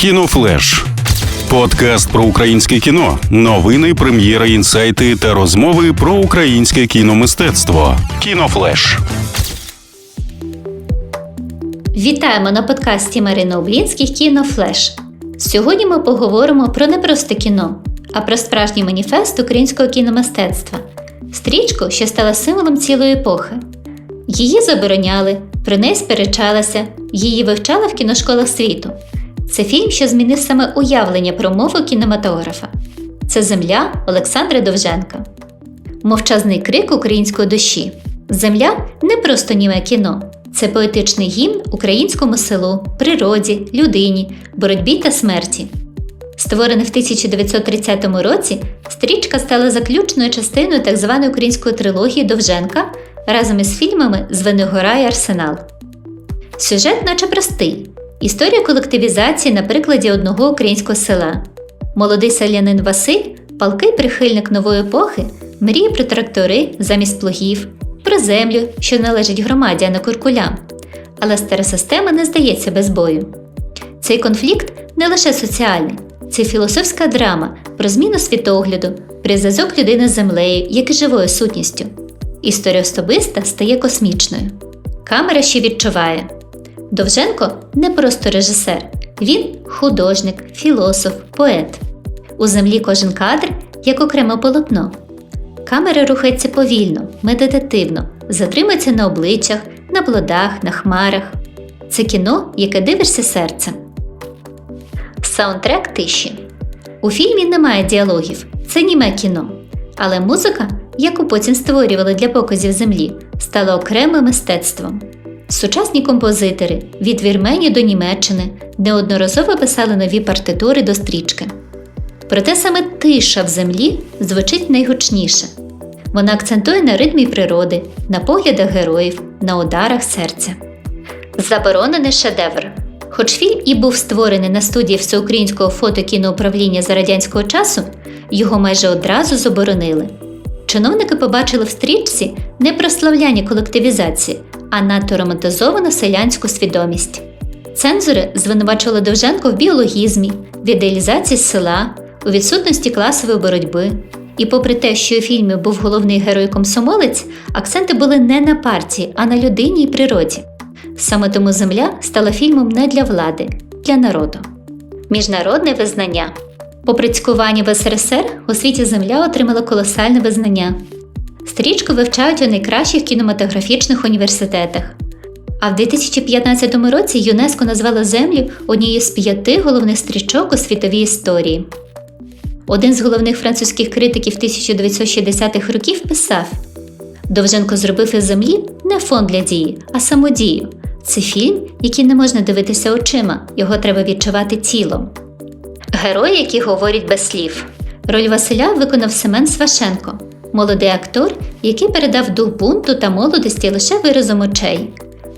Кінофлеш. Подкаст про українське кіно, новини, прем'єри, інсайти та розмови про українське кіномистецтво. Кінофлеш. Вітаємо на подкасті Марини Облінських Кінофлеш. Сьогодні ми поговоримо про не просто кіно, а про справжній маніфест українського кіномистецтва стрічку, що стала символом цілої епохи. Її забороняли, про неї сперечалися, її вивчали в кіношколах світу. Це фільм, що змінив саме уявлення про мову кінематографа. Це Земля Олександра Довженка. Мовчазний крик української душі. Земля не просто німе кіно, це поетичний гімн українському селу, природі, людині, боротьбі та смерті. Створений в 1930 році, стрічка стала заключною частиною так званої української трилогії Довженка разом із фільмами Звенигора і Арсенал. Сюжет, наче простий. Історія колективізації на прикладі одного українського села. Молодий селянин Василь, палкий прихильник нової епохи, мріє про трактори замість плугів, про землю, що належить громаді, а не куркулям. Але стара система не здається без бою. Цей конфлікт не лише соціальний, це філософська драма про зміну світогляду, зв'язок людини з землею, як і живою сутністю. Історія особиста стає космічною. Камера ще відчуває. Довженко не просто режисер, він художник, філософ, поет. У землі кожен кадр як окреме полотно. Камера рухається повільно, медитативно, затримується на обличчях, на плодах, на хмарах. Це кіно, яке дивишся серцем. Саундтрек тиші. У фільмі немає діалогів, це німе кіно. Але музика, яку потім створювали для показів землі, стала окремим мистецтвом. Сучасні композитори від Вірменії до Німеччини неодноразово писали нові партитури до стрічки. Проте саме тиша в землі звучить найгучніше. Вона акцентує на ритмі природи, на поглядах героїв, на ударах серця. Заборонений шедевр. Хоч фільм і був створений на студії Всеукраїнського фотокіноуправління за радянського часу, його майже одразу заборонили. Чиновники побачили в стрічці не прославляння колективізації, а надто романтизовану селянську свідомість. Цензори звинувачували Довженко в біологізмі, в ідеалізації села, у відсутності класової боротьби. І попри те, що у фільмі був головний герой комсомолець, акценти були не на партії, а на людині і природі. Саме тому Земля стала фільмом не для влади, для народу. Міжнародне визнання. Попри цькування в СРСР, у світі Земля отримала колосальне визнання. Стрічку вивчають у найкращих кінематографічних університетах. А в 2015 році ЮНЕСКО назвало Землю однією з п'яти головних стрічок у світовій історії. Один з головних французьких критиків 1960-х років писав: Довженко зробив із землі не фон для дії, а самодію. Це фільм, який не можна дивитися очима, його треба відчувати тілом. Герої, які говорять без слів. Роль Василя виконав Семен Свашенко, молодий актор, який передав дух бунту та молодості лише виразом очей.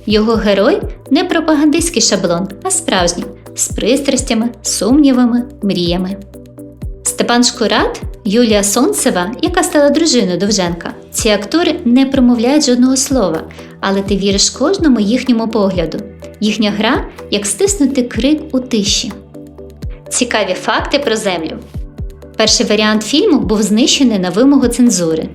Його герой не пропагандистський шаблон, а справжній, з пристрастями, сумнівами, мріями. Степан Шкурат, Юлія Сонцева, яка стала дружиною Довженка. Ці актори не промовляють жодного слова, але ти віриш кожному їхньому погляду. Їхня гра як стиснути крик у тиші. Цікаві факти про землю. Перший варіант фільму був знищений на вимогу цензури.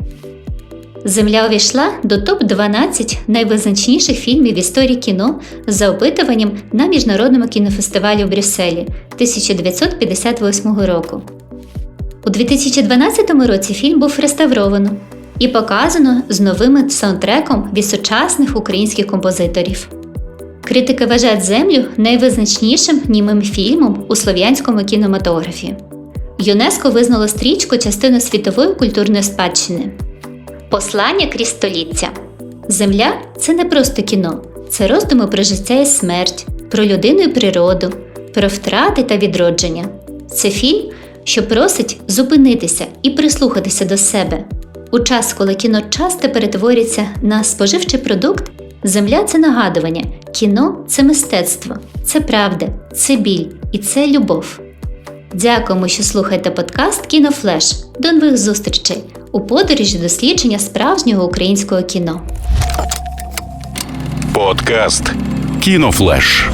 Земля увійшла до топ-12 найвизначніших фільмів в історії кіно за опитуванням на міжнародному кінофестивалі у Брюсселі 1958 року. У 2012 році фільм був реставровано і показано з новим саундтреком від сучасних українських композиторів. Критики вважають землю найвизначнішим німим фільмом у слов'янському кінематографі. ЮНЕСКО визнало стрічку частиною світової культурної спадщини. Послання крізь століття. Земля це не просто кіно, це роздуми про життя і смерть, про людину і природу, про втрати та відродження. Це фільм, що просить зупинитися і прислухатися до себе. У час, коли кіно часто перетворюється на споживчий продукт, земля це нагадування, кіно це мистецтво, це правда, це біль і це любов. Дякуємо, що слухаєте подкаст Кінофлеш. До нових зустрічей у подорожі дослідження справжнього українського кіно. Подкаст Кінофлеш.